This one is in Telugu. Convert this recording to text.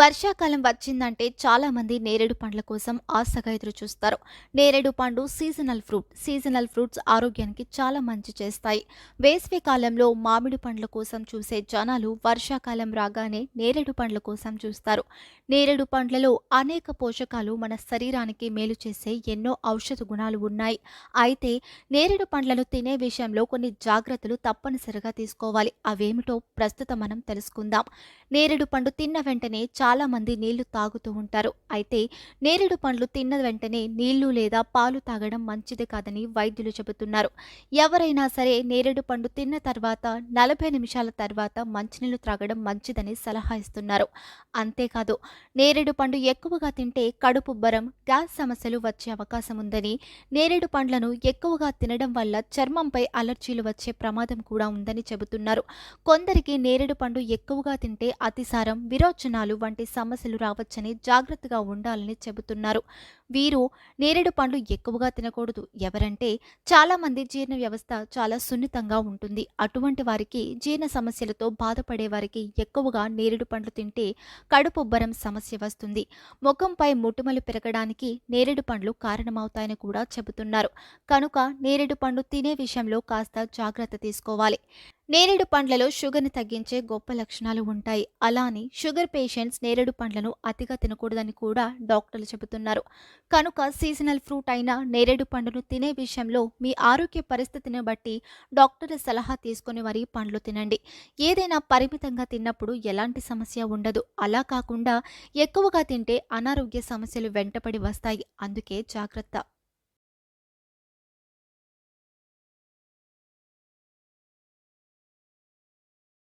వర్షాకాలం వచ్చిందంటే చాలా మంది నేరేడు పండ్ల కోసం ఆశగా ఎదురు చూస్తారు నేరేడు పండు సీజనల్ ఫ్రూట్ సీజనల్ ఫ్రూట్స్ ఆరోగ్యానికి చాలా మంచి చేస్తాయి. వేసవి కాలంలో మామిడి పండ్ల కోసం చూసే జనాలు వర్షాకాలం రాగానే నేరేడు పండ్ల కోసం చూస్తారు. నేరేడు పండ్లలో అనేక పోషకాలు మన శరీరానికి మేలు చేసే ఎన్నో ఔషధ గుణాలు ఉన్నాయి. అయితే నేరేడు పండ్లను తినే విషయంలో కొన్ని జాగ్రత్తలు తప్పనిసరిగా తీసుకోవాలి. అవేమిటో ప్రస్తుతం మనం తెలుసుకుందాం. నేరేడు పండు తిన్న వెంటనే చాలామంది నీళ్ళు తాగుతూ ఉంటారు. అయితే నేరేడు పండ్లు తిన్న వెంటనే నీళ్ళు లేదా పాలు తాగడం మంచిది కాదని వైద్యులు చెబుతున్నారు. ఎవరైనా సరే నేరేడు పండు తిన్న తర్వాత నలభై నిమిషాల తర్వాత మంచినీళ్ళు త్రాగడం మంచిదని సలహా ఇస్తున్నారు. అంతేకాదు నేరేడు పండు ఎక్కువగా తింటే కడుపుబ్బరం గ్యాస్ సమస్యలు వచ్చే అవకాశం ఉందని నేరేడు పండ్లను ఎక్కువగా తినడం వల్ల చర్మంపై అలర్జీలు వచ్చే ప్రమాదం కూడా ఉందని చెబుతున్నారు. కొందరికి నేరేడు పండు ఎక్కువగా తింటే అతిసారం విరోచనాలు వంటి సమస్యలు రావచ్చని జాగ్రత్తగా ఉండాలని చెబుతున్నారు. వీరు నేరేడు పండ్లు ఎక్కువగా తినకూడదు. ఎవరంటే చాలా మంది జీర్ణ వ్యవస్థ చాలా సున్నితంగా ఉంటుంది. అటువంటి వారికి జీర్ణ సమస్యలతో బాధపడే వారికి ఎక్కువగా నేరేడు పండ్లు తింటే కడుపుబ్బరం సమస్య వస్తుంది. ముఖంపై మొటిమలు పెరగడానికి నేరేడు పండ్లు కారణమవుతాయని కూడా చెబుతున్నారు. కనుక నేరేడు పండు తినే విషయంలో కాస్త జాగ్రత్త తీసుకోవాలి. నేరేడు పండ్లలో షుగర్ని తగ్గించే గొప్ప లక్షణాలు ఉంటాయి. అలానే షుగర్ పేషెంట్స్ నేరేడు పండ్లను అతిగా తినకూడదని కూడా డాక్టర్లు చెబుతున్నారు. కనుక సీజనల్ ఫ్రూట్ అయిన నేరేడు పండును తినే విషయంలో మీ ఆరోగ్య పరిస్థితిని బట్టి డాక్టర్ల సలహా తీసుకొని మరీ పండ్లు తినండి. ఏదైనా పరిమితంగా తిన్నప్పుడు ఎలాంటి సమస్య ఉండదు. అలా కాకుండా ఎక్కువగా తింటే అనారోగ్య సమస్యలు వెంటపడి వస్తాయి. అందుకే జాగ్రత్త.